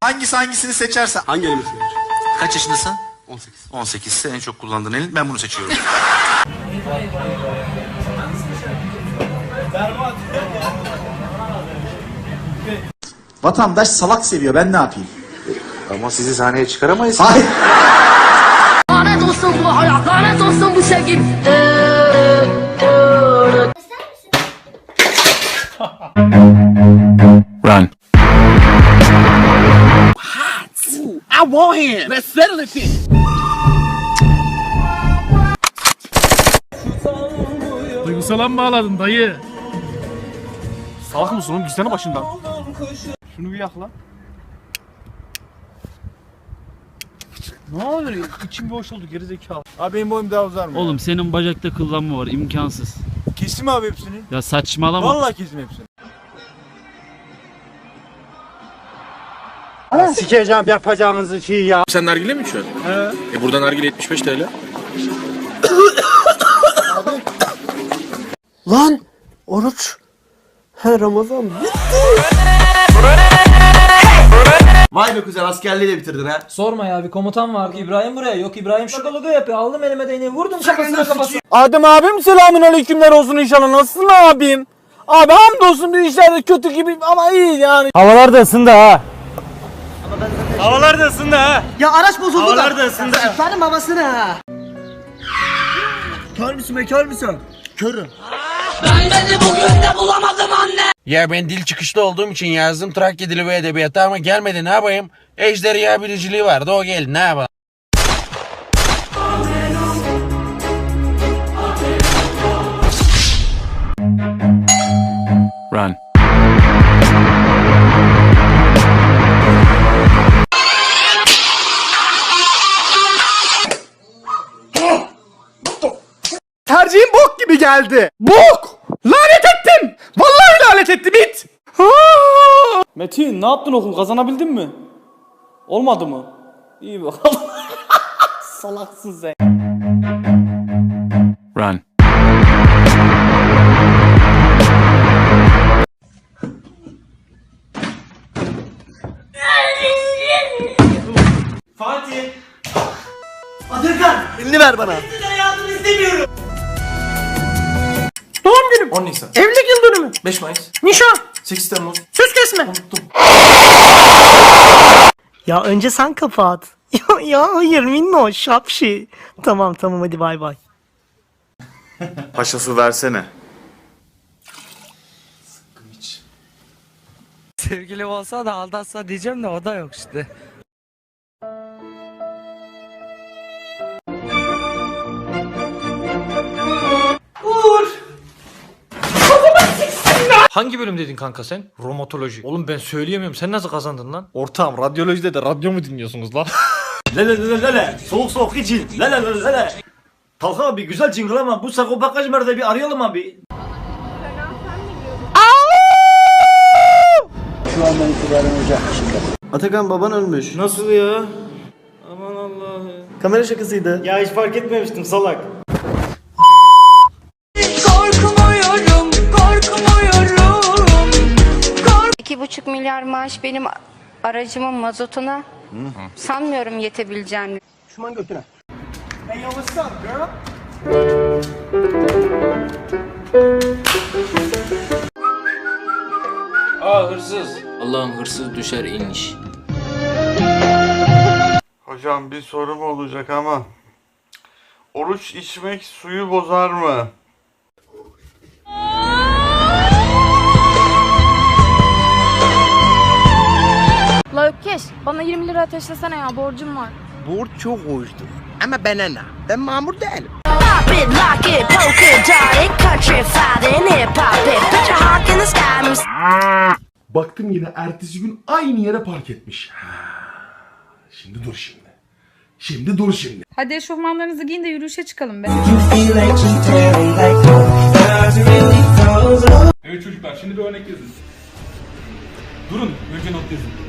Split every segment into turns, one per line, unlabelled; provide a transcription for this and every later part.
Hangisi hangisini seçerse.
Hangi elimi seçiyorsun?
Kaç yaşındasın?
18.
18 ise en çok kullandığın elin. Ben bunu seçiyorum.
Vatandaş salak seviyor ben ne yapayım?
Ama sizi sahneye çıkaramayız.
Hayır.
Lanet olsun bu hayat, lanet olsun bu sevgi.
Duygusala mı bağladın dayı? Salak mısın oğlum? Gitsene başından. Şunu bir yak lan. Ne oluyor? İçim boş oldu gerizekalı.
Abi benim boyum daha uzar mı?
Oğlum senin bacakta kıllanma var imkansız.
Kesim abi hepsini.
Ya saçmalama.
Vallahi kesim hepsini.
Sikeceğim yapacağınızı şey ya.
Sen nargile mi içiyorsun? He. E burada nargile 75 TL.
Lan oruç. He Ramazan.
Vay be kuzen askerliği de bitirdin ha.
Sorma ya bir komutan vardı İbrahim buraya yok İbrahim şakalığı yapıyor aldım elime değneği vurdum kafasına kafasına.
Adem abim selamün aleykümler olsun inşallah. Nasılsın abim? Abi hamdolsun bir işler kötü gibi ama iyi yani. Havalar da ısındı ha. Havalar da ısındı ha.
Ya araç bozuldu
Havalar
da.
da ısındı.
Senin babasını ha. Kör müsün be kör müsün? Körüm.
Ya ben dil çıkışta olduğum için yazdım Trakya dili ve edebiyatı ama gelmedi ne yapayım? Ejderha biriciliği vardı o geldi ne yapalım?
Run.
Geldi. Bok! Lanet ettim. Vallahi lanet ettim it. Metin ne yaptın okul kazanabildin mi? Olmadı mı? İyi bakalım. Salaksın sen.
Run.
Elini ver bana.
Doğum günüm.
10 Nisan.
Evlilik yıl dönümü.
5 Mayıs.
Nişan.
8 Temmuz.
Söz kesme.
Ya önce sen kapat. Ya, ya hayır minno şapşi. Tamam tamam hadi bay bay.
Paşası versene.
Sevgilim olsa da aldatsa diyeceğim de o da yok işte. Hangi bölüm dedin kanka sen? Romatoloji. Oğlum ben söyleyemiyorum. Sen nasıl kazandın lan?
Ortağım radyolojide de radyo mu dinliyorsunuz lan?
Lele lele lele. Soğuk soğuk için. Lele lele lele. Talha abi güzel jingle ama bu sakopakaj nerede bir arayalım abi.
Atakan baban ölmüş.
Nasıl ya? Aman Allah'ım.
Kamera şakasıydı.
Ya hiç fark etmemiştim salak.
Buçuk milyar maaş benim aracımın mazotuna sanmıyorum yetebileceğini.
Şuman götüne.
Aa hırsız. Allah'ım hırsız düşer iniş.
Hocam bir sorum olacak ama oruç içmek suyu bozar mı?
Bana 20 lira ateşlesene ya, borcum var.
Borç çok hoştu. Ama ben ne? Ben mamur değilim.
Pop it, lock it, poke it, dart it, country fighting, hip hop it, put your hawk in the sky.
Baktım yine ertesi gün aynı yere park etmiş. Şimdi dur şimdi. Şimdi dur şimdi.
Hadi eşofmanlarınızı giyin de yürüyüşe çıkalım be.
Evet çocuklar şimdi bir örnek yazın. Durun önce not yazın.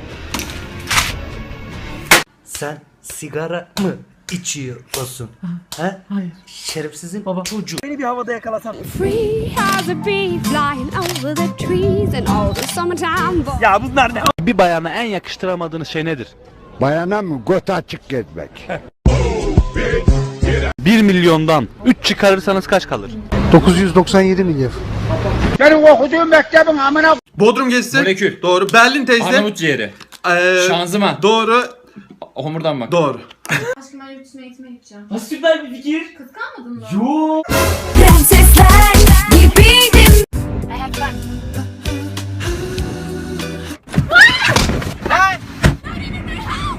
Sen sigara mı
içiyorsun? He?
Hayır.
Şerefsizin
Baba.
çocuğu.
Beni bir havada yakalasan.
Free as a bee flying over the trees and all the summertime boys.
Ya bunlar ne?
Bir bayana en yakıştıramadığınız şey nedir?
Bayana mı? Göt açık gezmek.
1 milyondan 3 çıkarırsanız kaç kalır?
997 milyar.
Bodrum gezisi.
Molekül.
Doğru. Berlin teyze.
ciğeri.
Ee,
Şanzıman.
doğru.
Homurdanmak.
Doğru.
Aşkım ben yurt dışına eğitime gideceğim.
Ha, süper bir fikir.
Kıskanmadın mı?
Yo.
Prensesler gibiydim.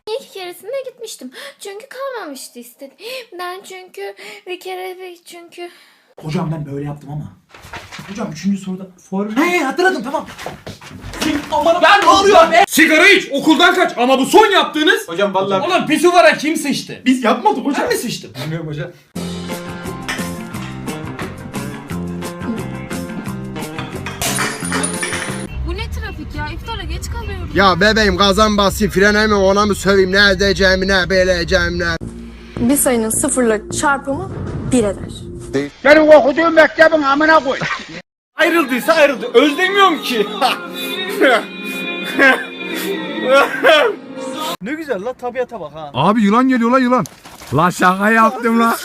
İlk keresinde gitmiştim. Çünkü kalmamıştı istedim. Ben çünkü bir kere bir çünkü...
Hocam ben böyle yaptım ama. Hocam üçüncü soruda form... He hatırladım tamam. Aman ben ne oluyor be?
Sigara iç okuldan kaç ama bu son yaptığınız.
Hocam vallahi
Ulan pisuvara kim sıçtı?
biz yapmadık hocam.
Ben mi sıçtım?
Bilmiyorum hocam.
Bu ne trafik ya? İftara geç kalıyorum.
Ya bebeğim gazan basayım frene mi ona mı söveyim ne edeceğim ne beleceğim ne.
Bir sayının sıfırla çarpımı bir eder.
Benim okuduğum mektebin amına koy.
Ayrıldıysa ayrıldı. Özlemiyorum ki. ne güzel la tabiata bak ha.
Abi yılan geliyor lan yılan. La şaka yaptım la.